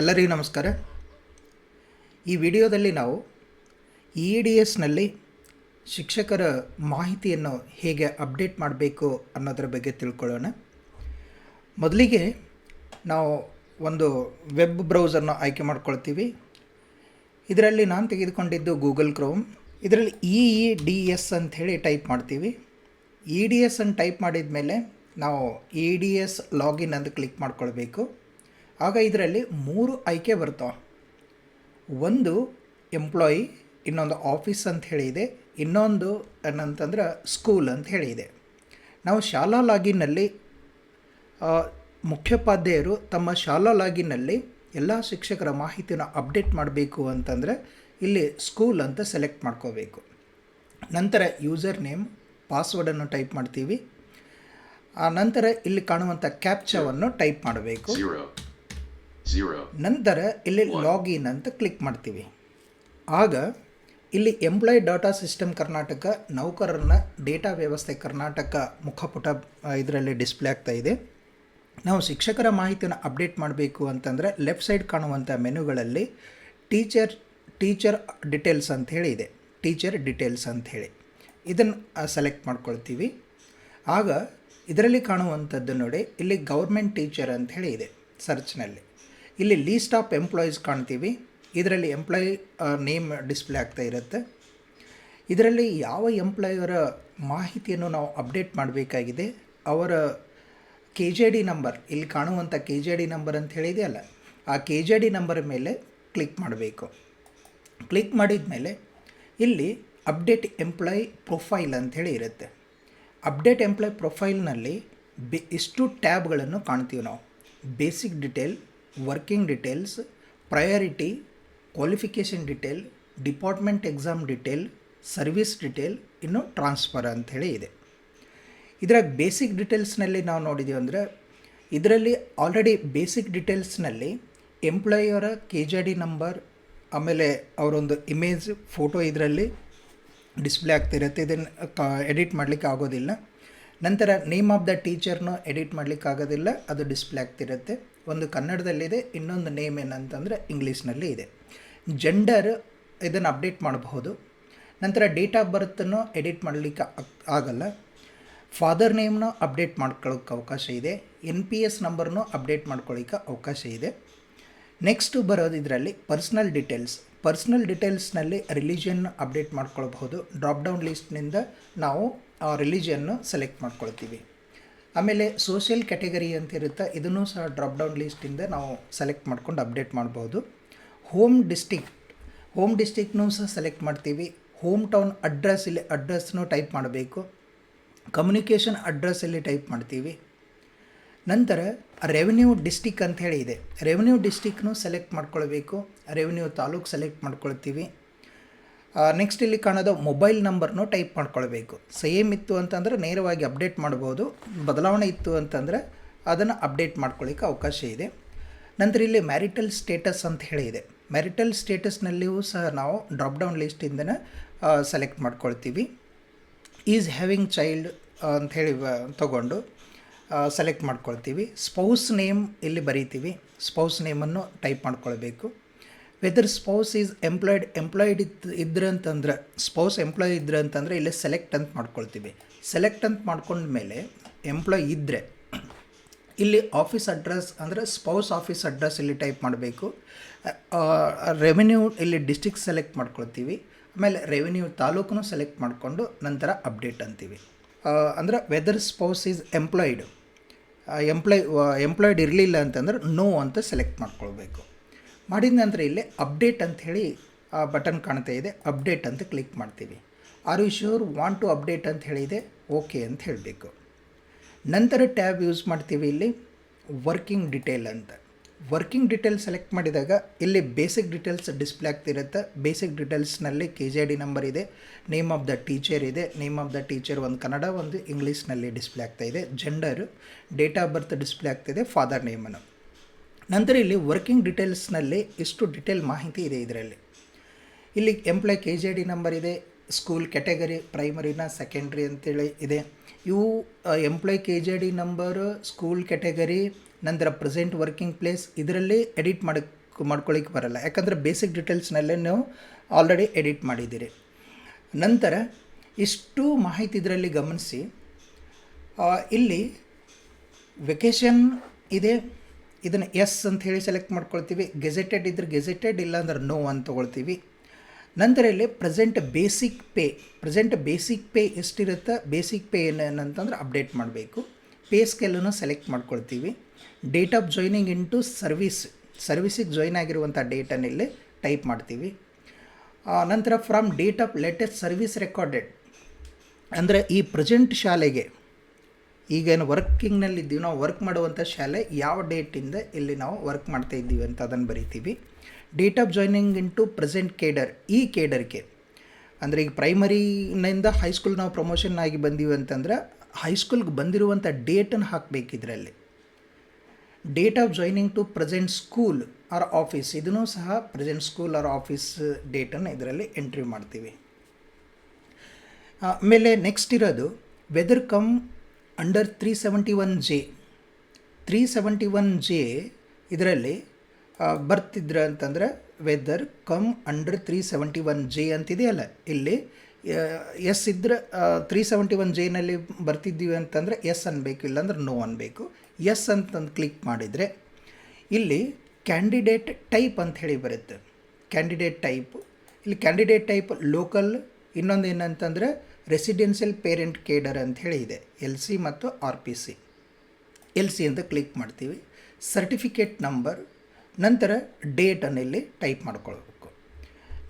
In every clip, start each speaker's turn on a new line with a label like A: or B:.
A: ಎಲ್ಲರಿಗೂ ನಮಸ್ಕಾರ. ಈ ವಿಡಿಯೋದಲ್ಲಿ ನಾವು ಇ ಡಿ ಎಸ್ನಲ್ಲಿ ಶಿಕ್ಷಕರ ಮಾಹಿತಿಯನ್ನು ಹೇಗೆ ಅಪ್ಡೇಟ್ ಮಾಡಬೇಕು ಅನ್ನೋದರ ಬಗ್ಗೆ ತಿಳ್ಕೊಳ್ಳೋಣ. ಮೊದಲಿಗೆ ನಾವು ಒಂದು ವೆಬ್ ಬ್ರೌಸರ್ನ ಆಯ್ಕೆ ಮಾಡ್ಕೊಳ್ತೀವಿ. ಇದರಲ್ಲಿ ನಾನು ತೆಗೆದುಕೊಂಡಿದ್ದು ಗೂಗಲ್ ಕ್ರೋಮ್. ಇದರಲ್ಲಿ ಇ ಇ ಡಿ ಎಸ್ ಅಂಥೇಳಿ ಟೈಪ್ ಮಾಡ್ತೀವಿ. ಇ ಡಿ ಎಸ್ ಅನ್ನು ಟೈಪ್ ಮಾಡಿದ ಮೇಲೆ ನಾವು ಇ ಡಿ ಎಸ್ ಲಾಗಿನ್ ಅಂತ ಕ್ಲಿಕ್ ಮಾಡ್ಕೊಳ್ಬೇಕು. ಆಗ ಇದರಲ್ಲಿ ಮೂರು ಆಯ್ಕೆ ಬರ್ತಾವೆ. ಒಂದು ಎಂಪ್ಲಾಯಿ ಇನ್ನೊಂದು ಆಫೀಸ್ ಅಂತ ಹೇಳಿದೆ. ಇನ್ನೊಂದು ಏನಂತಂದ್ರೆ ಸ್ಕೂಲ್ ಅಂತ ಹೇಳಿದೆ. ನಾವು ಶಾಲಾ ಲಾಗಿನ್ನಲ್ಲಿ ಆ, ಮುಖ್ಯೋಪಾಧ್ಯಾಯರು ತಮ್ಮ ಶಾಲಾ ಲಾಗಿನ್ನಲ್ಲಿ ಎಲ್ಲ ಶಿಕ್ಷಕರ ಮಾಹಿತಿನ ಅಪ್ಡೇಟ್ ಮಾಡಬೇಕು ಅಂತಂದರೆ ಇಲ್ಲಿ ಸ್ಕೂಲ್ ಅಂತ ಸೆಲೆಕ್ಟ್ ಮಾಡ್ಕೋಬೇಕು. ನಂತರ ಯೂಸರ್ ನೇಮ್ ಪಾಸ್ವರ್ಡನ್ನು ಟೈಪ್ ಮಾಡ್ತೀವಿ. ಆ ನಂತರ ಇಲ್ಲಿ ಕಾಣುವಂಥ ಕ್ಯಾಪ್ಚವನ್ನು ಟೈಪ್ ಮಾಡಬೇಕು. ನಂತರ ಇಲ್ಲಿ ಲಾಗಿನ್ ಅಂತ ಕ್ಲಿಕ್ ಮಾಡ್ತೀವಿ. ಆಗ ಇಲ್ಲಿ ಎಂಪ್ಲಾಯ್ ಡಾಟಾ ಸಿಸ್ಟಮ್ ಕರ್ನಾಟಕ ನೌಕರರನ್ನ ಡೇಟಾ ವ್ಯವಸ್ಥೆ ಕರ್ನಾಟಕ ಮುಖಪುಟ ಇದರಲ್ಲಿ ಡಿಸ್ಪ್ಲೇ ಆಗ್ತಾ ಇದೆ. ನಾವು ಶಿಕ್ಷಕರ ಮಾಹಿತಿಯನ್ನು ಅಪ್ಡೇಟ್ ಮಾಡಬೇಕು ಅಂತಂದರೆ ಲೆಫ್ಟ್ ಸೈಡ್ ಕಾಣುವಂಥ ಮೆನುಗಳಲ್ಲಿ ಟೀಚರ್ ಟೀಚರ್ ಡಿಟೇಲ್ಸ್ ಅಂತ ಹೇಳಿ ಇದೆ. ಟೀಚರ್ ಡಿಟೇಲ್ಸ್ ಅಂತ ಹೇಳಿ. ಇದನ್ನು ಸೆಲೆಕ್ಟ್ ಮಾಡ್ಕೊಳ್ತೀವಿ. ಆಗ ಇದರಲ್ಲಿ ಕಾಣುವಂಥದ್ದು ನೋಡಿ ಇಲ್ಲಿ ಗೌರ್ಮೆಂಟ್ ಟೀಚರ್ ಅಂತ ಹೇಳಿ ಇದೆ ಸರ್ಚ್ನಲ್ಲಿ ಇಲ್ಲಿ ಲೀಸ್ಟ್ ಆಫ್ ಎಂಪ್ಲಾಯೀಸ್ ಕಾಣ್ತೀವಿ. ಇದರಲ್ಲಿ ಎಂಪ್ಲಾಯಿ ನೇಮ್ ಡಿಸ್ಪ್ಲೇ ಆಗ್ತಾ ಇರುತ್ತೆ. ಇದರಲ್ಲಿ ಯಾವ ಎಂಪ್ಲಾಯರ ಮಾಹಿತಿಯನ್ನು ನಾವು ಅಪ್ಡೇಟ್ ಮಾಡಬೇಕಾಗಿದೆ, ಅವರ ಕೆ ಜೆ ಡಿ ನಂಬರ್ ಇಲ್ಲಿ ಕಾಣುವಂಥ ಕೆ ಜೆ ಡಿ ನಂಬರ್ ಅಂತ ಹೇಳಿದೆಯಲ್ಲ, ಆ ಕೆ ಜೆ ಡಿ ನಂಬರ್ ಮೇಲೆ ಕ್ಲಿಕ್ ಮಾಡಬೇಕು. ಕ್ಲಿಕ್ ಮಾಡಿದ ಮೇಲೆ ಇಲ್ಲಿ ಅಪ್ಡೇಟ್ ಎಂಪ್ಲಾಯ್ ಪ್ರೊಫೈಲ್ ಅಂಥೇಳಿ ಇರುತ್ತೆ. ಅಪ್ಡೇಟ್ ಎಂಪ್ಲಾಯ್ ಪ್ರೊಫೈಲ್ನಲ್ಲಿ ಬೆ, ಇಷ್ಟು ಟ್ಯಾಬ್ಗಳನ್ನು ಕಾಣ್ತೀವಿ ನಾವು. Basic detail working details priority qualification detail department exam detail service detail ಇನ್ನು ಟ್ರಾನ್ಸ್ಫರ್ ಅಂಥೇಳಿ ಇದೆ. ಇದರಾಗ ಬೇಸಿಕ್ ಡೀಟೇಲ್ಸ್ನಲ್ಲಿ ನಾವು ನೋಡಿದ್ದೀವಿ ಅಂದರೆ, ಇದರಲ್ಲಿ ಆಲ್ರೆಡಿ ಬೇಸಿಕ್ ಡಿಟೇಲ್ಸ್ನಲ್ಲಿ ಎಂಪ್ಲಾಯಿಯವರ ಕೆ ಜೆ ಡಿ ನಂಬರ್ ಆಮೇಲೆ ಅವರೊಂದು ಇಮೇಜ್ ಫೋಟೋ ಇದರಲ್ಲಿ ಡಿಸ್ಪ್ಲೇ ಆಗ್ತಿರುತ್ತೆ ಇದನ್ನು ಕ ಎಡಿಟ್ ಮಾಡಲಿಕ್ಕೆ ಆಗೋದಿಲ್ಲ. ನಂತರ ನೇಮ್ ಆಫ್ ದ ಟೀಚರ್ನು ಎಡಿಟ್ ಮಾಡಲಿಕ್ಕೆ ಆಗೋದಿಲ್ಲ. ಅದು ಡಿಸ್ಪ್ಲೇ ಆಗ್ತಿರುತ್ತೆ ಒಂದು ಕನ್ನಡದಲ್ಲಿದೆ, ಇನ್ನೊಂದು ನೇಮ್ ಏನಂತಂದರೆ ಇಂಗ್ಲೀಷ್ನಲ್ಲಿ ಇದೆ. ಜೆಂಡರ್ ಇದನ್ನು ಅಪ್ಡೇಟ್ ಮಾಡಬಹುದು. ನಂತರ ಡೇಟ್ ಆಫ್ ಬರ್ತನ್ನು ಎಡಿಟ್ ಮಾಡಲಿಕ್ಕೆ ಆಗ್- ಆಗಲ್ಲ. ಫಾದರ್ ನೇಮ್ನ ಅಪ್ಡೇಟ್ ಮಾಡ್ಕೊಳ್ಳೋಕೆ ಅವಕಾಶ ಇದೆ. ಎನ್ ಪಿ ಎಸ್ ನಂಬರ್ನು ಅಪ್ಡೇಟ್ ಮಾಡ್ಕೊಳ್ಳಿಕ್ಕೆ ಅವಕಾಶ ಇದೆ. ನೆಕ್ಸ್ಟು ಬರೋದು ಇದರಲ್ಲಿ ಪರ್ಸ್ನಲ್ ಡೀಟೇಲ್ಸ್ ಪರ್ಸ್ನಲ್ ಡೀಟೇಲ್ಸ್ನಲ್ಲಿ ರಿಲಿಜಿಯನ್ ಅಪ್ಡೇಟ್ ಮಾಡ್ಕೊಳ್ಬಹುದು. ಡ್ರಾಪ್ ಡೌನ್ ಲಿಸ್ಟ್ನಿಂದ ನಾವು ಆ ರಿಲಿಜಿಯನ್ನು ಸೆಲೆಕ್ಟ್ ಮಾಡ್ಕೊಳ್ತೀವಿ. ಆಮೇಲೆ ಸೋಷಿಯಲ್ ಕ್ಯಾಟಗರಿ ಅಂತ ಇರುತ್ತೆ, ಇದನ್ನು ಸಹ ಡ್ರಾಪ್ ಡೌನ್ ಲಿಸ್ಟಿಂದ ನಾವು ಸೆಲೆಕ್ಟ್ ಮಾಡ್ಕೊಂಡು ಅಪ್ಡೇಟ್ ಮಾಡ್ಬೋದು. ಹೋಮ್ ಡಿಸ್ಟಿಕ್ ಹೋಮ್ ಡಿಸ್ಟಿಕ್ನೂ ಸಹ ಸೆಲೆಕ್ಟ್ ಮಾಡ್ತೀವಿ. ಹೋಮ್ ಟೌನ್ ಅಡ್ರೆಸ್ ಇಲ್ಲಿ ಅಡ್ರೆಸ್ನು ಟೈಪ್ ಮಾಡಬೇಕು. ಕಮ್ಯುನಿಕೇಷನ್ ಅಡ್ರೆಸ್ಸಲ್ಲಿ ಟೈಪ್ ಮಾಡ್ತೀವಿ. ನಂತರ ರೆವೆನ್ಯೂ ಡಿಸ್ಟಿಕ್ ಅಂತ ಹೇಳಿ ಇದೆ. ರೆವೆನ್ಯೂ ಡಿಸ್ಟಿಕ್ನು ಸೆಲೆಕ್ಟ್ ಮಾಡ್ಕೊಳ್ಬೇಕು. ರೆವೆನ್ಯೂ ತಾಲೂಕು ಸೆಲೆಕ್ಟ್ ಮಾಡ್ಕೊಳ್ತೀವಿ. ನೆಕ್ಸ್ಟ್ ಇಲ್ಲಿ ಕಾಣೋದು ಮೊಬೈಲ್ ನಂಬರ್ನು ಟೈಪ್ ಮಾಡ್ಕೊಳ್ಬೇಕು. ಸೇಮ್ ಇತ್ತು ಅಂತಂದರೆ ನೇರವಾಗಿ ಅಪ್ಡೇಟ್ ಮಾಡ್ಬೋದು. ಬದಲಾವಣೆ ಇತ್ತು ಅಂತಂದರೆ ಅದನ್ನು ಅಪ್ಡೇಟ್ ಮಾಡ್ಕೊಳ್ಳಿಕ್ಕೆ ಅವಕಾಶ ಇದೆ. ನಂತರ ಇಲ್ಲಿ ಮ್ಯಾರಿಟಲ್ ಸ್ಟೇಟಸ್ ಅಂತ ಹೇಳಿ ಇದೆ. ಮ್ಯಾರಿಟಲ್ ಸ್ಟೇಟಸ್ನಲ್ಲಿಯೂ ಸಹ ನಾವು ಡ್ರಾಪ್ ಡೌನ್ ಲಿಸ್ಟಿಂದನೇ ಸೆಲೆಕ್ಟ್ ಮಾಡ್ಕೊಳ್ತೀವಿ. ಈಸ್ ಹ್ಯಾವಿಂಗ್ ಚೈಲ್ಡ್ ಅಂಥೇಳಿ ತಗೊಂಡು ಸೆಲೆಕ್ಟ್ ಮಾಡ್ಕೊಳ್ತೀವಿ. ಸ್ಪೌಸ್ ನೇಮ್ ಇಲ್ಲಿ ಬರೀತೀವಿ. ಸ್ಪೌಸ್ ನೇಮನ್ನು ಟೈಪ್ ಮಾಡ್ಕೊಳ್ಬೇಕು. Whether spouse is employed employed ಇತ್ತು ಇದ್ರೆ ಅಂತಂದ್ರೆ ಸ್ಪೌಸ್ ಎಂಪ್ಲಾಯ್ ಇದ್ರೆ ಅಂತಂದರೆ ಇಲ್ಲಿ ಸೆಲೆಕ್ಟ್ ಅಂತ ಮಾಡ್ಕೊಳ್ತೀವಿ. ಸೆಲೆಕ್ಟ್ ಅಂತ ಮಾಡ್ಕೊಂಡ ಮೇಲೆ ಎಂಪ್ಲಾಯ್ ಇದ್ದರೆ ಇಲ್ಲಿ ಆಫೀಸ್ ಅಡ್ರೆಸ್ ಅಂದರೆ ಸ್ಪೌಸ್ ಆಫೀಸ್ ಅಡ್ರೆಸ್ ಇಲ್ಲಿ ಟೈಪ್ ಮಾಡಬೇಕು. ರೆವೆನ್ಯೂ ಇಲ್ಲಿ ಡಿಸ್ಟಿಕ್ ಸೆಲೆಕ್ಟ್ ಮಾಡ್ಕೊಳ್ತೀವಿ. ಆಮೇಲೆ ರೆವೆನ್ಯೂ ತಾಲೂಕನ್ನು ಸೆಲೆಕ್ಟ್ ಮಾಡಿಕೊಂಡು ನಂತರ ಅಪ್ಡೇಟ್ ಅಂತೀವಿ. ಅಂದರೆ whether spouse is employed employ employed ಇರಲಿಲ್ಲ ಅಂತಂದ್ರೆ ನೋ ಅಂತ ಸೆಲೆಕ್ಟ್ ಮಾಡ್ಕೊಳ್ಬೇಕು. ಮಾಡಿದ ನಂತರ ಇಲ್ಲಿ ಅಪ್ಡೇಟ್ ಅಂತ ಹೇಳಿ ಆ ಬಟನ್ ಕಾಣ್ತಾ ಇದೆ. ಅಪ್ಡೇಟ್ ಅಂತ ಕ್ಲಿಕ್ ಮಾಡ್ತೀವಿ. Are you sure want to update ಅಂತ ಹೇಳಿದೆ ಓಕೆ ಅಂತ ಹೇಳಬೇಕು. ನಂತರ ಟ್ಯಾಬ್ ಯೂಸ್ ಮಾಡ್ತೀವಿ ಇಲ್ಲಿ. ವರ್ಕಿಂಗ್ ಡಿಟೇಲ್ ಅಂತ. ವರ್ಕಿಂಗ್ ಡಿಟೇಲ್ ಸೆಲೆಕ್ಟ್ ಮಾಡಿದಾಗ ಇಲ್ಲಿ ಬೇಸಿಕ್ ಡಿಟೇಲ್ಸ್ ಡಿಸ್ಪ್ಲೇ ಆಗ್ತಿರುತ್ತೆ ಬೇಸಿಕ್ ಡೀಟೇಲ್ಸ್ನಲ್ಲಿ ಕೆ ಜೆ ಡಿ ನಂಬರ್ ಇದೆ. ನೇಮ್ ಆಫ್ ದ ಟೀಚರ್ ಇದೆ. ನೇಮ್ ಆಫ್ ದ ಟೀಚರ್ ಒಂದು ಕನ್ನಡ, ಒಂದು ಇಂಗ್ಲೀಷ್ನಲ್ಲಿ ಡಿಸ್ಪ್ಲೇ ಆಗ್ತಾ ಇದೆ. Gender date of birth display ಇದೆ. ಫಾದರ್ ನೇಮನ್ನು ನಂತರ ಇಲ್ಲಿ ವರ್ಕಿಂಗ್ ಡೀಟೇಲ್ಸ್ನಲ್ಲಿ ಇಷ್ಟು ಡಿಟೇಲ್ ಮಾಹಿತಿ ಇದೆ ಇದರಲ್ಲಿ. ಇಲ್ಲಿ employ K J D number ಇದೆ ಸ್ಕೂಲ್ ಕ್ಯಾಟಗರಿ ಪ್ರೈಮರಿನ ಸೆಕೆಂಡ್ರಿ ಅಂತೇಳಿ ಇದೆ. ಇವು employ K J D number school category ನಂತರ ಪ್ರೆಸೆಂಟ್ ವರ್ಕಿಂಗ್ ಪ್ಲೇಸ್ ಇದರಲ್ಲಿ ಎಡಿಟ್ ಮಾಡಕ್ಕೆ ಮಾಡ್ಕೊಳ್ಳಿಕ್ಕೆ ಬರಲ್ಲ. ಯಾಕಂದರೆ ಬೇಸಿಕ್ ಡೀಟೇಲ್ಸ್ನಲ್ಲೇ ನೀವು ಆಲ್ರೆಡಿ ಎಡಿಟ್ ಮಾಡಿದ್ದೀರಿ. ನಂತರ ಇಷ್ಟು ಮಾಹಿತಿ ಇದರಲ್ಲಿ ಗಮನಿಸಿ ಇಲ್ಲಿ ವೆಕೇಷನ್ ಇದೆ ಇದನ್ನು ಎಸ್ ಅಂತ ಹೇಳಿ ಸೆಲೆಕ್ಟ್ ಮಾಡ್ಕೊಳ್ತೀವಿ. ಗೆಜೆಟೆಡ್ ಇದ್ರೆ ಗೆಜೆಟೆಡ್ ಇಲ್ಲ ಅಂದ್ರೆ ನೋ ಅಂತ ತೊಗೊಳ್ತೀವಿ. ನಂತರ ಇಲ್ಲಿ present basic pay present basic pay ಎಷ್ಟಿರುತ್ತೆ? ಬೇಸಿಕ್ ಪೇ ಏನಂತಂದ್ರೆ ಅಪ್ಡೇಟ್ ಮಾಡಬೇಕು. ಪೇ ಸ್ಕೇಲನ್ನು ಸೆಲೆಕ್ಟ್ ಮಾಡ್ಕೊಳ್ತೀವಿ. Date of joining into service ಸರ್ವಿಸಿಗೆ join ಆಗಿರುವಂಥ ಡೇಟನ್ನು ಇಲ್ಲಿ ಟೈಪ್ ಮಾಡ್ತೀವಿ. ನಂತರ from date of latest service recorded ಅಂದರೆ ಈ ಪ್ರೆಸೆಂಟ್ ಶಾಲೆಗೆ ಈಗೇನು ವರ್ಕಿಂಗ್ನಲ್ಲಿ ಇದ್ದೀವಿ ನಾವು ವರ್ಕ್ ಮಾಡುವಂಥ ಶಾಲೆ ಯಾವ ಡೇಟಿಂದ ಇಲ್ಲಿ ನಾವು ವರ್ಕ್ ಮಾಡ್ತಾ ಇದ್ದೀವಿ ಅಂತ ಅದನ್ನು ಬರಿತೀವಿ. Date of joining into present cadre ಈ ಕೇಡರ್ಗೆ ಅಂದರೆ ಈಗ ಪ್ರೈಮರಿನಿಂದ ಹೈಸ್ಕೂಲ್ ನಾವು ಪ್ರಮೋಷನ್ ಆಗಿ ಬಂದೀವಿ ಅಂತಂದ್ರೆ ಹೈಸ್ಕೂಲ್ಗೆ ಬಂದಿರುವಂಥ ಡೇಟನ್ನು ಹಾಕಬೇಕು ಇದರಲ್ಲಿ date of joining to present school or office ಇದನ್ನು ಸಹ ಪ್ರೆಸೆಂಟ್ ಸ್ಕೂಲ್ ಆರ್ ಆಫೀಸ್ ಡೇಟನ್ನು ಇದರಲ್ಲಿ ಎಂಟ್ರಿ ಮಾಡ್ತೀವಿ. ಆಮೇಲೆ ನೆಕ್ಸ್ಟ್ ಇರೋದು whether come under three seventy one J three seventy one J ಇದರಲ್ಲಿ ಬರ್ತಿದ್ರ ಅಂತಂದರೆ whether come under three seventy one J ಅಂತಿದೆಯಲ್ಲ. ಇಲ್ಲಿ ಎಸ್ ಇದ್ರೆ ತ್ರೀ ಸೆವೆಂಟಿ ಒನ್ ಜೆನಲ್ಲಿ ಬರ್ತಿದ್ದೀವಿ ಅಂತಂದರೆ ಎಸ್ ಅನ್ಬೇಕು, ಇಲ್ಲಾಂದ್ರೆ ನೋ ಅನ್ಬೇಕು. ಎಸ್ ಅಂತಂದು ಕ್ಲಿಕ್ ಮಾಡಿದರೆ, ಇಲ್ಲಿ ಕ್ಯಾಂಡಿಡೇಟ್ ಟೈಪ್ ಅಂತ ಹೇಳಿ ಬರುತ್ತೆ. ಕ್ಯಾಂಡಿಡೇಟ್ ಟೈಪ್ ಇಲ್ಲಿ ಕ್ಯಾಂಡಿಡೇಟ್ ಟೈಪ್ ಲೋಕಲ್ ಇನ್ನೊಂದು ಏನಂತಂದರೆ ರೆಸಿಡೆನ್ಷಿಯಲ್ ಪೇರೆಂಟ್ ಕೇಡರ್ ಅಂತ ಹೇಳಿ ಇದೆ, ಎಲ್ ಸಿ ಮತ್ತು R P C. L C ಅಂತ ಕ್ಲಿಕ್ ಮಾಡ್ತೀವಿ. ಸರ್ಟಿಫಿಕೇಟ್ ನಂಬರ್, ನಂತರ ಡೇಟನ್ನು ಇಲ್ಲಿ ಟೈಪ್ ಮಾಡ್ಕೊಳ್ಬೇಕು.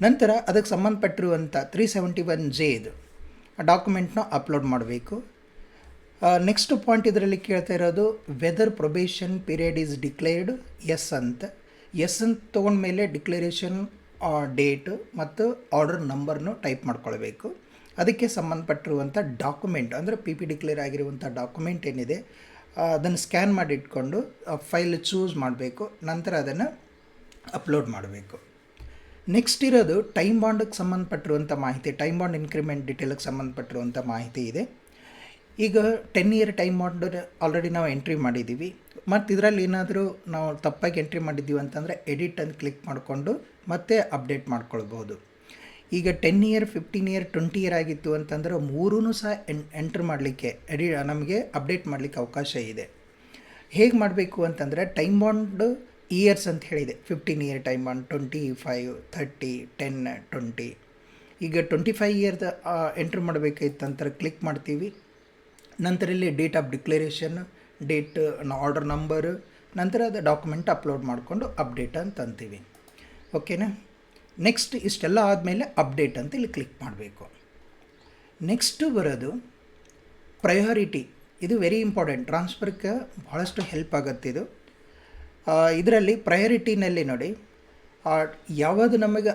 A: ನಂತರ ಅದಕ್ಕೆ ಸಂಬಂಧಪಟ್ಟಿರುವಂಥ ತ್ರೀ ಸೆವೆಂಟಿ ಒನ್ ಜೆ ಇದು, ಆ ಡಾಕ್ಯುಮೆಂಟ್ನ ಅಪ್ಲೋಡ್ ಮಾಡಬೇಕು. ನೆಕ್ಸ್ಟ್ ಪಾಯಿಂಟ್ ಇದರಲ್ಲಿ ಕೇಳ್ತಾ ಇರೋದು whether probation period is declared yes ಅಂತ. ಎಸ್ ಅಂತ ತೊಗೊಂಡ್ಮೇಲೆ ಡಿಕ್ಲರೇಷನ್ ಡೇಟ್ ಮತ್ತು ಆರ್ಡರ್ ನಂಬರ್ನು ಟೈಪ್ ಮಾಡ್ಕೊಳ್ಬೇಕು. ಅದಕ್ಕೆ ಸಂಬಂಧಪಟ್ಟಿರುವಂಥ ಡಾಕ್ಯುಮೆಂಟ್, ಅಂದರೆ ಪಿ ಪಿ ಡಿಕ್ಲೇರ್ ಆಗಿರುವಂಥ ಡಾಕ್ಯುಮೆಂಟ್ ಏನಿದೆ ಅದನ್ನು ಸ್ಕ್ಯಾನ್ ಮಾಡಿ ಇಟ್ಕೊಂಡು ಫೈಲ್ ಚೂಸ್ ಮಾಡಬೇಕು, ನಂತರ ಅದನ್ನು ಅಪ್ಲೋಡ್ ಮಾಡಬೇಕು. ನೆಕ್ಸ್ಟ್ ಇರೋದು ಟೈಮ್ ಬಾಂಡ್ಗೆ ಸಂಬಂಧಪಟ್ಟಿರುವಂಥ ಮಾಹಿತಿ ಟೈಮ್ ಬಾಂಡ್ ಇನ್ಕ್ರಿಮೆಂಟ್ ಡಿಟೇಲ್ಗೆ ಸಂಬಂಧಪಟ್ಟಿರುವಂಥ ಮಾಹಿತಿ ಇದೆ. ಈಗ ten year time bond already ನಾವು ಎಂಟ್ರಿ ಮಾಡಿದ್ದೀವಿ. ಮತ್ತು ಇದರಲ್ಲಿ ಏನಾದರೂ ನಾವು ತಪ್ಪಾಗಿ ಎಂಟ್ರಿ ಮಾಡಿದ್ದೀವಿ ಅಂತಂದರೆ ಎಡಿಟ್ ಅಂತ ಕ್ಲಿಕ್ ಮಾಡಿಕೊಂಡು ಮತ್ತೆ ಅಪ್ಡೇಟ್ ಮಾಡ್ಕೊಳ್ಬೋದು. ಈಗ ten year fifteen year twenty year ಆಗಿತ್ತು ಅಂತಂದ್ರೆ ಮೂರೂ ಸಹ ಎನ್ ಎಂಟ್ರ್ ಮಾಡಲಿಕ್ಕೆ ಎಡಿ ನಮಗೆ ಅಪ್ಡೇಟ್ ಮಾಡಲಿಕ್ಕೆ ಅವಕಾಶ ಇದೆ. ಹೇಗೆ ಮಾಡಬೇಕು ಅಂತಂದರೆ ಟೈಮ್ ಬಾಂಡ್ ಇಯರ್ಸ್ ಅಂತ ಹೇಳಿದೆ. Fifteen year time bond twenty five thirty ten twenty ಈಗ ಟ್ವೆಂಟಿ ಫೈವ್ ಇಯರ್ದ ಎಂಟ್ರ್ ಮಾಡಬೇಕಾಗಿತ್ತು ನಂತರ ಕ್ಲಿಕ್ ಮಾಡ್ತೀವಿ. ನಂತರ ಇಲ್ಲಿ date of declaration date order number ನಂತರ ಅದು ಡಾಕ್ಯುಮೆಂಟ್ ಅಪ್ಲೋಡ್ ಮಾಡಿಕೊಂಡು ಅಪ್ಡೇಟ್ ಅಂತ ಅಂತೀವಿ. ಓಕೆನಾ ನೆಕ್ಸ್ಟ್ ಇಷ್ಟೆಲ್ಲ ಆದಮೇಲೆ ಅಪ್ಡೇಟ್ ಅಂತ ಇಲ್ಲಿ ಕ್ಲಿಕ್ ಮಾಡಬೇಕು. ನೆಕ್ಸ್ಟು ಬರೋದು ಪ್ರಯಾರಿಟಿ ಇದು ವೆರಿ ಇಂಪಾರ್ಟೆಂಟ್ ಟ್ರಾನ್ಸ್ಫರ್ಗೆ ಭಾಳಷ್ಟು ಹೆಲ್ಪ್ ಆಗುತ್ತೆ ಇದು. ಇದರಲ್ಲಿ ಪ್ರಯಾರಿಟಿನಲ್ಲಿ ನೋಡಿ ಯಾವುದು ನಮಗೆ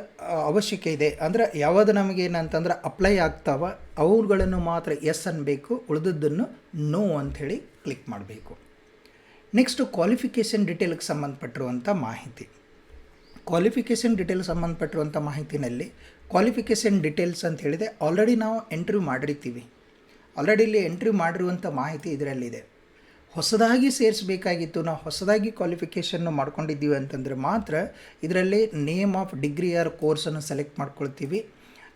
A: ಅವಶ್ಯಕ ಇದೆ, ಅಂದರೆ ಯಾವುದು ನಮಗೆ ಏನಂತಂದ್ರೆ ಅಪ್ಲೈ ಆಗ್ತಾವ ಅವುಗಳನ್ನು ಮಾತ್ರ ಎಸ್ ಅನ್ನಬೇಕು ಉಳಿದದ್ದನ್ನು ನೋ ಅಂಥೇಳಿ ಕ್ಲಿಕ್ ಮಾಡಬೇಕು. ನೆಕ್ಸ್ಟು ಕ್ವಾಲಿಫಿಕೇಷನ್ ಡೀಟೇಲ್ಗೆ ಸಂಬಂಧಪಟ್ಟಿರುವಂಥ ಮಾಹಿತಿ. ಕ್ವಾಲಿಫಿಕೇಷನ್ ಡಿಟೇಲ್ ಸಂಬಂಧಪಟ್ಟಿರುವಂಥ ಮಾಹಿತಿನಲ್ಲಿ ಕ್ವಾಲಿಫಿಕೇಷನ್ ಡಿಟೇಲ್ಸ್ ಅಂತ ಹೇಳಿದೆ ಆಲ್ರೆಡಿ ನಾವು ಎಂಟ್ರಿ ಮಾಡಿರ್ತೀವಿ. ಆಲ್ರೆಡಿ ಇಲ್ಲಿ ಎಂಟ್ರಿ ಮಾಡಿರುವಂಥ ಮಾಹಿತಿ ಇದರಲ್ಲಿದೆ. ಹೊಸದಾಗಿ ಸೇರಿಸಬೇಕಾಗಿತ್ತು. ನಾವು ಹೊಸದಾಗಿ ಕ್ವಾಲಿಫಿಕೇಷನ್ನು ಮಾಡ್ಕೊಂಡಿದ್ದೀವಿ ಅಂತಂದರೆ ಮಾತ್ರ ಇದರಲ್ಲಿ ನೇಮ್ ಆಫ್ ಡಿಗ್ರಿ ಆರ್ ಕೋರ್ಸನ್ನು ಸೆಲೆಕ್ಟ್ ಮಾಡ್ಕೊಳ್ತೀವಿ.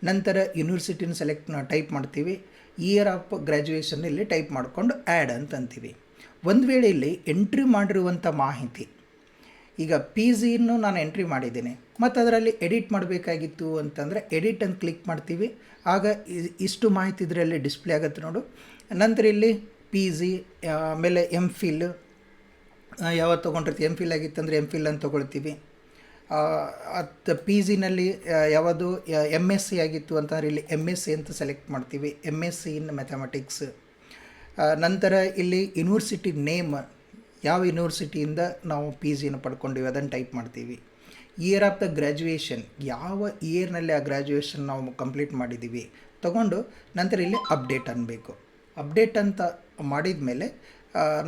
A: ನಂತರ ಯೂನಿವರ್ಸಿಟಿನ ಸೆಲೆಕ್ಟ್ ಟೈಪ್ ಮಾಡ್ತೀವಿ. ಇಯರ್ ಆಫ್ ಗ್ರ್ಯಾಜುಯೇಷನ್ ಇಲ್ಲಿ ಟೈಪ್ ಮಾಡಿಕೊಂಡು ಆ್ಯಡ್ ಅಂತಂತೀವಿ. ಒಂದು ವೇಳೆ ಇಲ್ಲಿ ಎಂಟ್ರಿ ಮಾಡಿರುವಂಥ ಮಾಹಿತಿ ಈಗ ಪಿ ಜಿಯನ್ನು ನಾನು ಎಂಟ್ರಿ ಮಾಡಿದ್ದೀನಿ. ಮತ್ತು ಅದರಲ್ಲಿ ಎಡಿಟ್ ಮಾಡಬೇಕಾಗಿತ್ತು ಅಂತಂದರೆ ಎಡಿಟ್ ಅಂತ ಕ್ಲಿಕ್ ಮಾಡ್ತೀವಿ. ಆಗ ಇಷ್ಟು ಮಾಹಿತಿ ಇದರಲ್ಲಿ ಡಿಸ್ಪ್ಲೇ ಆಗುತ್ತೆ ನೋಡು. ನಂತರ ಇಲ್ಲಿ ಪಿ ಜಿ ಆಮೇಲೆ ಎಂ ಫಿಲ್ ಯಾವತ್ತು ತೊಗೊಂಡಿರ್ತೀವಿ ಎಂ ಫಿಲ್ ಆಗಿತ್ತಂದರೆ ಎಂ ಫಿಲ್ ಅಂತ ತೊಗೊಳ್ತೀವಿ ಅದು ಪಿ ಜಿನಲ್ಲಿ ಯಾವುದು ಎಂ ಎಸ್ ಸಿ ಆಗಿತ್ತು ಅಂತಂದರೆ ಇಲ್ಲಿ ಎಂ ಎಸ್ ಸಿ ಅಂತ ಸೆಲೆಕ್ಟ್ ಮಾಡ್ತೀವಿ. M S C in mathematics ನಂತರ ಇಲ್ಲಿ ಯೂನಿವರ್ಸಿಟಿ ನೇಮ್ ಯಾವ ಯೂನಿವರ್ಸಿಟಿಯಿಂದ ನಾವು ಪಿ ಜಿಯನ್ನು ಪಡ್ಕೊಂಡಿವಿ, ಅದನ್ನು ಟೈಪ್ ಮಾಡ್ತೀವಿ. ಇಯರ್ ಆಫ್ ದ ಗ್ರ್ಯಾಜುಯೇಷನ್ ಯಾವ ಇಯರ್ನಲ್ಲಿ ಆ ಗ್ರ್ಯಾಜುಯೇಷನ್ ನಾವು ಕಂಪ್ಲೀಟ್ ಮಾಡಿದ್ದೀವಿ ತಗೊಂಡು ನಂತರ ಇಲ್ಲಿ ಅಪ್ಡೇಟ್ ಅನ್ನಬೇಕು ಅಪ್ಡೇಟ್ ಅಂತ ಮಾಡಿದ ಮೇಲೆ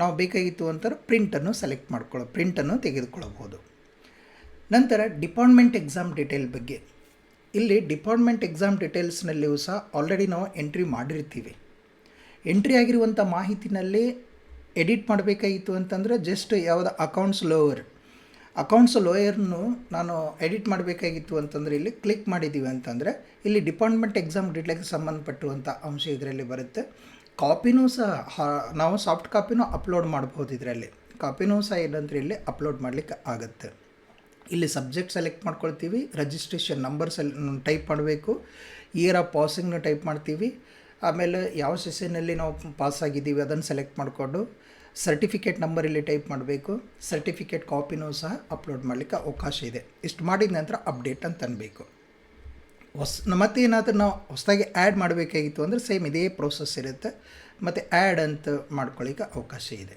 A: ನಾವು ಬೇಕಾಗಿತ್ತು ಅಂತಾರೆ ಪ್ರಿಂಟನ್ನು ಸೆಲೆಕ್ಟ್ ಮಾಡ್ಕೊಳ್ಳೋ ಪ್ರಿಂಟನ್ನು ತೆಗೆದುಕೊಳ್ಳಬಹುದು. ನಂತರ ಡಿಪಾರ್ಟ್ಮೆಂಟ್ ಎಕ್ಸಾಮ್ ಡೀಟೇಲ್ ಬಗ್ಗೆ. ಇಲ್ಲಿ ಡಿಪಾರ್ಟ್ಮೆಂಟ್ ಎಕ್ಸಾಮ್ ಡೀಟೇಲ್ಸ್ನಲ್ಲಿಯೂ ಸಹ ಆಲ್ರೆಡಿ ನಾವು ಎಂಟ್ರಿ ಮಾಡಿರ್ತೀವಿ. ಎಂಟ್ರಿ ಆಗಿರುವಂಥ ಮಾಹಿತಿನಲ್ಲಿ ಎಡಿಟ್ ಮಾಡಬೇಕಾಗಿತ್ತು ಅಂತಂದರೆ ಜಸ್ಟ್ ಯಾವುದು ಅಕೌಂಟ್ಸ್ ಲೋಯರ್ ಅಕೌಂಟ್ಸ್ ಲೋಯರ್ನು ನಾನು ಎಡಿಟ್ ಮಾಡಬೇಕಾಗಿತ್ತು ಅಂತಂದರೆ ಇಲ್ಲಿ ಕ್ಲಿಕ್ ಮಾಡಿದ್ದೀವಿ ಅಂತಂದರೆ ಇಲ್ಲಿ ಡಿಪಾರ್ಟ್ಮೆಂಟ್ ಎಕ್ಸಾಮ್ ಡೀಟೇಲ್ಗೆ ಸಂಬಂಧಪಟ್ಟಿರುವಂಥ ಅಂಶ ಇದರಲ್ಲಿ ಬರುತ್ತೆ. ಕಾಪಿನೂ ಸಹ ನಾವು ಸಾಫ್ಟ್ ಕಾಪಿನೂ ಅಪ್ಲೋಡ್ ಮಾಡ್ಬೋದು ಇದರಲ್ಲಿ. ಕಾಪಿನೂ ಸಹ ಏನಂದರೆ ಇಲ್ಲಿ ಅಪ್ಲೋಡ್ ಮಾಡಲಿಕ್ಕೆ ಆಗುತ್ತೆ. ಇಲ್ಲಿ ಸಬ್ಜೆಕ್ಟ್ ಸೆಲೆಕ್ಟ್ ಮಾಡ್ಕೊಳ್ತೀವಿ ರಿಜಿಸ್ಟ್ರೇಷನ್ ನಂಬರ್ ಸೆಲ್ ಟೈಪ್ ಮಾಡಬೇಕು ಇಯರ್ ಆಫ್ ಪಾಸಿಂಗ್ನ ಟೈಪ್ ಮಾಡ್ತೀವಿ, ಆಮೇಲೆ ಯಾವ ಸೆಷನಲ್ಲಿ ನಾವು ಪಾಸ್ ಆಗಿದ್ದೀವಿ ಅದನ್ನು ಸೆಲೆಕ್ಟ್ ಮಾಡಿಕೊಂಡು ಸರ್ಟಿಫಿಕೇಟ್ ನಂಬರಲ್ಲಿ ಟೈಪ್ ಮಾಡಬೇಕು. ಸರ್ಟಿಫಿಕೇಟ್ ಕಾಪಿನೂ ಸಹ ಅಪ್ಲೋಡ್ ಮಾಡಲಿಕ್ಕೆ ಅವಕಾಶ ಇದೆ. ಇಷ್ಟು ಮಾಡಿದ ನಂತರ ಅಪ್ಡೇಟ್ ಅಂತ ಅನ್ಬೇಕು. ಹೊಸ, ಮತ್ತೆ ಏನಾದರೂ ನಾವು ಹೊಸದಾಗಿ ಆ್ಯಡ್ ಮಾಡಬೇಕಾಗಿತ್ತು ಅಂದರೆ ಸೇಮ್ ಇದೇ ಪ್ರೋಸೆಸ್ ಇರುತ್ತೆ. ಮತ್ತು ಆ್ಯಡ್ ಅಂತ ಮಾಡ್ಕೊಳ್ಳಿಕ್ಕೆ ಅವಕಾಶ ಇದೆ.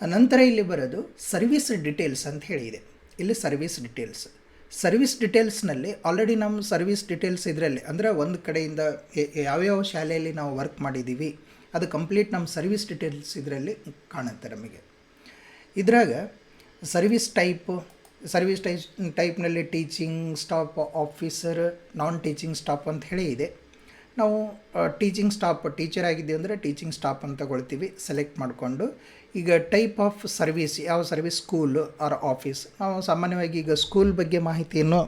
A: ನಂತರ ಇಲ್ಲಿ ಬರೋದು ಸರ್ವಿಸ್ ಡಿಟೇಲ್ಸ್ ಅಂತ ಹೇಳಿದೆ. ಇಲ್ಲಿ ಸರ್ವಿಸ್ ಡಿಟೇಲ್ಸ್ ಸರ್ವಿಸ್ ಡಿಟೇಲ್ಸ್ನಲ್ಲಿ ಆಲ್ರೆಡಿ ನಮ್ಮ ಸರ್ವಿಸ್ ಡಿಟೇಲ್ಸ್ ಇದರಲ್ಲಿ, ಅಂದರೆ ಒಂದು ಕಡೆಯಿಂದ ಯಾವ್ಯಾವ ಶಾಲೆಯಲ್ಲಿ ನಾವು ವರ್ಕ್ ಮಾಡಿದ್ದೀವಿ ಅದು ಕಂಪ್ಲೀಟ್ ನಮ್ಮ ಸರ್ವಿಸ್ ಡಿಟೇಲ್ಸ್ ಇದರಲ್ಲಿ ಕಾಣುತ್ತೆ ನಮಗೆ. ಇದ್ರಾಗ service type, service type ಟೈಪ್ನಲ್ಲಿ teaching staff officer, non teaching staff ಅಂತ ಹೇಳಿ ಇದೆ. ನಾವು ಟೀಚಿಂಗ್ ಸ್ಟಾಫ್ ಟೀಚರ್ ಆಗಿದ್ದೀವಿ ಅಂದರೆ ಟೀಚಿಂಗ್ ಸ್ಟಾಫ್ ಅಂತ ತಗೊಳ್ತೀವಿ, ಸೆಲೆಕ್ಟ್ ಮಾಡಿಕೊಂಡು ಈಗ ಟೈಪ್ ಆಫ್ ಸರ್ವಿಸ್ ಯಾವ ಸರ್ವಿಸ್ ಸ್ಕೂಲ್ ಆರ್ ಆಫೀಸ್ ನಾವು ಸಾಮಾನ್ಯವಾಗಿ ಈಗ ಸ್ಕೂಲ್ ಬಗ್ಗೆ ಮಾಹಿತಿಯನ್ನು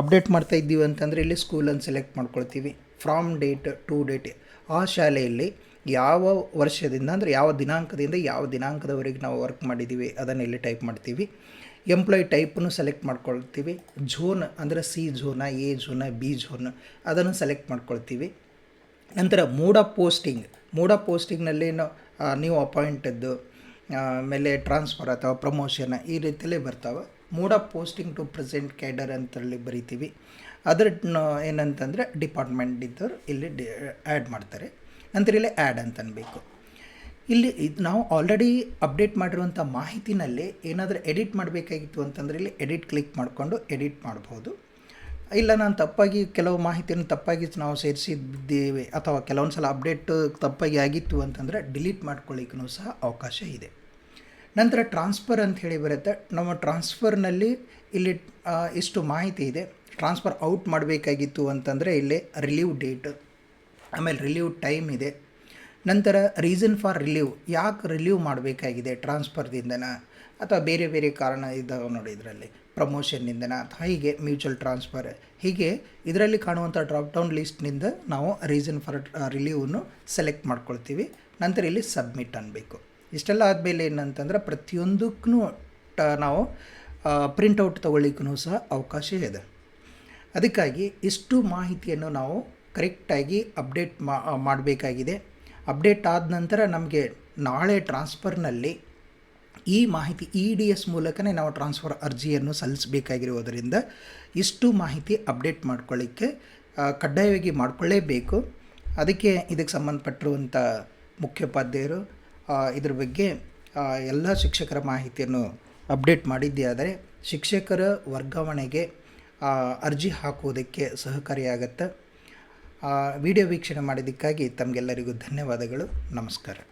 A: ಅಪ್ಡೇಟ್ ಮಾಡ್ತಾ ಇದ್ದೀವಿ ಅಂತಂದರೆ ಇಲ್ಲಿ ಸ್ಕೂಲನ್ನು ಸೆಲೆಕ್ಟ್ ಮಾಡ್ಕೊಳ್ತೀವಿ. ಫ್ರಾಮ್ ಡೇಟ್ ಟು ಡೇಟ್ ಆ ಶಾಲೆಯಲ್ಲಿ ಯಾವ ವರ್ಷದಿಂದ, ಅಂದರೆ ಯಾವ ದಿನಾಂಕದಿಂದ ಯಾವ ದಿನಾಂಕದವರೆಗೆ ನಾವು ವರ್ಕ್ ಮಾಡಿದ್ದೀವಿ ಅದನ್ನು ಇಲ್ಲಿ ಟೈಪ್ ಮಾಡ್ತೀವಿ. ಎಂಪ್ಲಾಯ್ ಟೈಪನ್ನು ಸೆಲೆಕ್ಟ್ ಮಾಡ್ಕೊಳ್ತೀವಿ. ಝೋನ್ ಅಂದರೆ C zone A zone B zone ಅದನ್ನು ಸೆಲೆಕ್ಟ್ ಮಾಡ್ಕೊಳ್ತೀವಿ. ನಂತರ ಮೂಡ ಪೋಸ್ಟಿಂಗ್ ಮೂಡ ಪೋಸ್ಟಿಂಗ್ನಲ್ಲಿ ನೀವು ಅಪಾಯಿಂಟದ್ದು ಆಮೇಲೆ ಟ್ರಾನ್ಸ್ಫರ್ ಅಥವಾ ಪ್ರಮೋಷನ್ ಈ ರೀತಿಯಲ್ಲೇ ಬರ್ತಾವೆ. Mode of posting to present cadre ಅಂತೇಳಿ ಬರಿತೀವಿ. ಅದರ ಏನಂತಂದರೆ ಡಿಪಾರ್ಟ್ಮೆಂಟ್ ಇದ್ದವ್ರು ಇಲ್ಲಿ ಡಿ ಆ್ಯಡ್ ಮಾಡ್ತಾರೆ. ನಂತರ ಇಲ್ಲಿ ಆ್ಯಡ್ ಅಂತ ಅನ್ಬೇಕು. ಇಲ್ಲಿ ಇದು, ನಾವು ಆಲ್ರೆಡಿ ಅಪ್ಡೇಟ್ ಮಾಡಿರುವಂಥ ಮಾಹಿತಿನಲ್ಲಿ ಏನಾದರೂ ಎಡಿಟ್ ಮಾಡಬೇಕಾಗಿತ್ತು ಅಂತಂದರೆ ಇಲ್ಲಿ ಎಡಿಟ್ ಕ್ಲಿಕ್ ಮಾಡಿಕೊಂಡು ಎಡಿಟ್ ಮಾಡ್ಬೋದು. ಇಲ್ಲ, ನಾನು ತಪ್ಪಾಗಿ ಕೆಲವು ಮಾಹಿತಿಯನ್ನು ತಪ್ಪಾಗಿ ನಾವು ಸೇರಿಸಿದ್ದೇವೆ ಅಥವಾ ಕೆಲವೊಂದು ಸಲ ಅಪ್ಡೇಟ್ ತಪ್ಪಾಗಿ ಆಗಿತ್ತು ಅಂತಂದರೆ ಡಿಲೀಟ್ ಮಾಡ್ಕೊಳ್ಳಿಕ್ಕೂ ಸಹ ಅವಕಾಶ ಇದೆ. ನಂತರ ಟ್ರಾನ್ಸ್ಫರ್ ಅಂತ ಹೇಳಿ ಬರುತ್ತೆ. ನಮ್ಮ ಟ್ರಾನ್ಸ್ಫರ್ನಲ್ಲಿ ಇಲ್ಲಿ ಇಷ್ಟು ಮಾಹಿತಿ ಇದೆ. ಟ್ರಾನ್ಸ್ಫರ್ ಔಟ್ ಮಾಡಬೇಕಾಗಿತ್ತು ಅಂತಂದರೆ ಇಲ್ಲಿ ರಿಲೀವ್ ಡೇಟ್ ಆಮೇಲೆ ರಿಲೀವ್ ಟೈಮ್ ಇದೆ. ನಂತರ ರೀಸನ್ ಫಾರ್ ರಿಲೀವ್ ಯಾಕೆ ರಿಲೀವ್ ಮಾಡಬೇಕಾಗಿದೆ ಟ್ರಾನ್ಸ್ಫರ್ದಿಂದನ ಅಥವಾ ಬೇರೆ ಬೇರೆ ಕಾರಣ ಇದ್ದಾವೆ ನೋಡಿ ಇದರಲ್ಲಿ. ಪ್ರಮೋಷನ್ನಿಂದನ ಅಥವಾ ಹೀಗೆ ಮ್ಯೂಚುವಲ್ ಟ್ರಾನ್ಸ್ಫರ್ ಹೀಗೆ ಇದರಲ್ಲಿ ಕಾಣುವಂಥ ಡ್ರಾಪ್ ಡೌನ್ ಲಿಸ್ಟ್ನಿಂದ ನಾವು ರೀಸನ್ ಫಾರ್ ರಿಲೀವನ್ನು ಸೆಲೆಕ್ಟ್ ಮಾಡ್ಕೊಳ್ತೀವಿ. ನಂತರ ಇಲ್ಲಿ ಸಬ್ಮಿಟ್ ಅನ್ನಬೇಕು ಇಷ್ಟೆಲ್ಲ ಆದಮೇಲೆ ಏನಂತಂದ್ರೆ ಪ್ರತಿಯೊಂದಕ್ಕೂ ಟ ನಾವು ಪ್ರಿಂಟೌಟ್ ತೊಗೊಳ್ಳಿಕ್ಕೂ ಸಹ ಅವಕಾಶ ಇದೆ. ಅದಕ್ಕಾಗಿ ಇಷ್ಟು ಮಾಹಿತಿಯನ್ನು ನಾವು ಕರೆಕ್ಟಾಗಿ ಅಪ್ಡೇಟ್ ಮಾಡಬೇಕಾಗಿದೆ. ಅಪ್ಡೇಟ್ ಆದ ನಂತರ ನಮಗೆ ನಾಳೆ ಟ್ರಾನ್ಸ್ಫರ್ನಲ್ಲಿ ಈ ಮಾಹಿತಿ ಇ ಡಿ ಎಸ್ ಮೂಲಕನೇ ನಾವು ಟ್ರಾನ್ಸ್ಫರ್ ಅರ್ಜಿಯನ್ನು ಸಲ್ಲಿಸಬೇಕಾಗಿರುವುದರಿಂದ ಇಷ್ಟು ಮಾಹಿತಿ ಅಪ್ಡೇಟ್ ಮಾಡ್ಕೊಳ್ಳಿಕ್ಕೆ ಕಡ್ಡಾಯವಾಗಿ ಮಾಡಿಕೊಳ್ಳೇಬೇಕು. ಅದಕ್ಕೆ ಇದಕ್ಕೆ ಸಂಬಂಧಪಟ್ಟಿರುವಂಥ ಮುಖ್ಯೋಪಾಧ್ಯಾಯರು ಇದ್ರ ಬಗ್ಗೆ ಎಲ್ಲ ಶಿಕ್ಷಕರ ಮಾಹಿತಿಯನ್ನು ಅಪ್ಡೇಟ್ ಮಾಡಿದ್ದೇ ಆದರೆ ಶಿಕ್ಷಕರ ವರ್ಗಾವಣೆಗೆ ಅರ್ಜಿ ಹಾಕುವುದಕ್ಕೆ ಸಹಕಾರಿಯಾಗತ್ತೆ ವಿಡಿಯೋ ವೀಕ್ಷಣೆ ಮಾಡಿದ್ದಕ್ಕಾಗಿ ತಮಗೆಲ್ಲರಿಗೂ ಧನ್ಯವಾದಗಳು. ನಮಸ್ಕಾರ.